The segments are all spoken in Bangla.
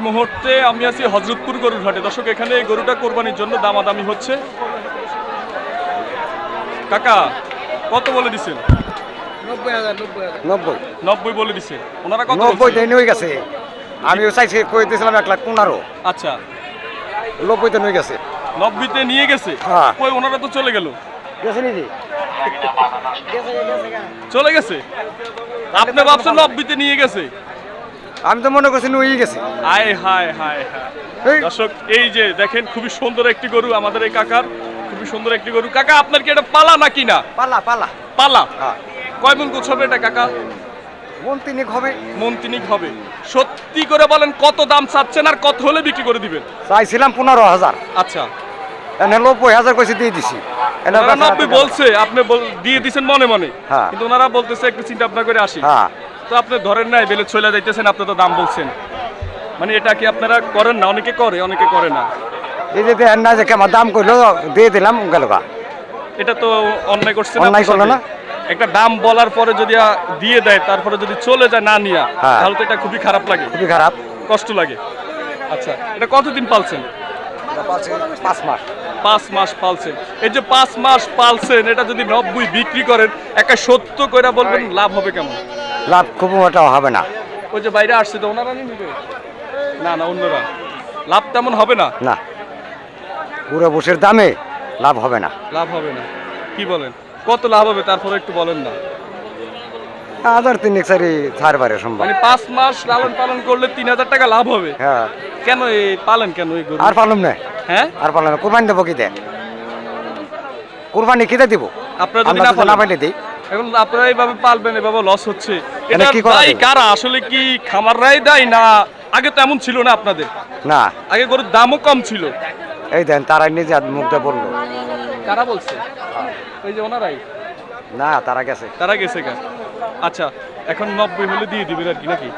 এই মুহূর্তে আমি আছি হজরতপুর গরুর হাটে। দর্শক এখানে গরুটা কোরবানির জন্য দামাদামি হচ্ছে। কাকা কত বলে দিছেন? নব্বই বলে দিছে। ওনারা কত নব্বই বলছে? হয়ে গেছে। আমিও চাইছি কই দিয়েছিলাম এক লাখ পনেরো। আচ্ছা। হয়ে গেছে। নব্বইতে নিয়ে গেছে? হ্যাঁ। কই ওনারা তো চলে গেল। গেছে নাকি? চলে গেছে? আপনি ভাবছেন নব্বইতে নিয়ে গেছে? আমি তো মনে করছি নুই গেছে। হায় হায় হায় হায়। দর্শক এই যে দেখেন খুবই সুন্দর একটি গরু আমাদের এই কাকার খুবই সুন্দর একটি গরু। কাকা আপনার কি এটা পালা নাকি না? পালা পালা। পালা? হ্যাঁ। কয় মন গোছ হবে এটা কাকা? মন তিনিক হবে। মন তিনিক হবে। সত্যি করে বলেন কত দাম চাচ্ছেন আর কত হলে বিক্রি করে দিবেন? চাইছিলাম পনেরো হাজার। আচ্ছা। এনে নব্বই হাজার কইছে দিয়ে দিছি। নব্বই বলছে আপনি দিয়ে দিছেন মনে মনে। হ্যাঁ। কিন্তু ওনারা বলতেছে একটু চিন্তা ভাবনা করে আসি। হ্যাঁ। তো আপনি ধরেন নাই বেলে চলে যাইতেছেন আপনি তো দাম বলছেন। মানে এটা কি আপনারা করেন না? অনেকে করে অনেকে করে না। এই যে দেন না যে কেমন দাম করল দিয়ে দিলাম গেল গা এটা তো অন্যায় করছে না অন্যায় করল সাথে। একটা দাম বলার পরে যদি দিয়ে দেয় তারপরে যদি চলে যায় না নিয়া হ্যাঁ। তাহলে তো এটা খুবই খারাপ লাগে। খুবই খারাপ। কষ্ট লাগে। আচ্ছা এটা কতদিন পালছেন? পাঁচ মাস। পাঁচ মাস পালছেন। এই যে পাঁচ মাস পালছেন এটা যদি নব্বই বিক্রি করেন একটা সত্য করে বলবেন লাভ হবে কেমন? লাভ খুব একটা হবে না। ওই যে বাইরে আসছে তো ওনারা নিবে? না না অন্যরা। লাভ তেমন হবে না? না। পুরো বসের দামে লাভ হবে না। লাভ হবে না। কি বলেন? কত লাভ হবে তারপরে একটু বলেন না। হাজার তিনেক ছাড় পারে সম্ভব। মানে পাঁচ মাস লালন পালন করলে তিন হাজার টাকা লাভ হবে। হ্যাঁ। কেন এই পালেন কেন এই গরু? আর পারলাম না। হ্যাঁ? আর পালন না। কোরবানি দেবো কিতে কোরবানি কিতে দিব? আপনারা যদি না যদি না পাইলে দিই। এখন আপনারা এইভাবে পালবেন এভাবে লস হচ্ছে। এটা কি করা কারা? আসলে কি খামাররাই দেয় না? আগে তো এমন ছিল না আপনাদের? না। আগে গরুর দামও কম ছিল। এই দেন তারা নিজে মুখটা বলল কারা বলছে? এই যে ওনারাই? না তারা গেছে। তারা গেছে কেন আচ্ছা এখন নব্বই হলে দিয়ে দিবেন আর কি নাকি?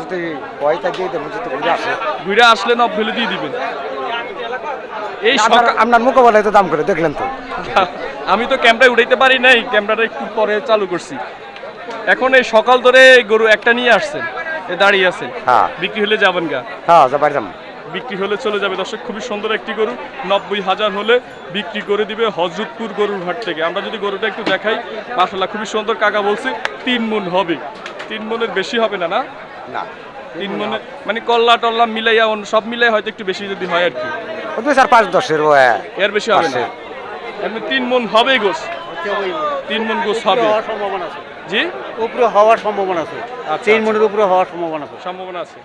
যদি পয়সা দিয়ে দেবো যদি ঘুরে আসে। ঘুরে আসলে নব্বই হলে দিয়ে দিবেন। এই আপনার মুখে বলে তো দাম করে দেখলেন তো। আমি তো ক্যামেরায় উঠাইতে পারি নাই ক্যামেরাটা একটু পরে চালু করছি। এখন এই সকাল ধরে গরু একটা নিয়ে আসছেন এ দাঁড়িয়ে আছেন হ্যাঁ। বিক্রি হলে যাবেন গা। হ্যাঁ যাম বিক্রি হলে চলে যাবে। দর্শক খুবই সুন্দর একটি গরু নব্বই হাজার হলে বিক্রি করে দিবে হজরতপুর গরুর হাট থেকে। আমরা যদি গরুটা একটু দেখাই মাসাল্লাহ খুবই সুন্দর কাকা বলছি তিন মন হবে। তিন মনের বেশি হবে না না? না। তিন মনে মানে কল্লা টল্লা মিলাইয়া সব মিলাই হয়তো একটু বেশি যদি হয় আর কি। চার পাঁচ দশের হ্যাঁ। এর বেশি হবে না। এমনি তিন মন হবে গোস। তিন মন গোস হবে। হওয়ার সম্ভাবনা আছে। জি? উপরে হওয়ার সম্ভাবনা আছে। আচ্ছা, তিন আচ্ছা। মনের উপরে হওয়ার সম্ভাবনা আছে। সম্ভাবনা আছে।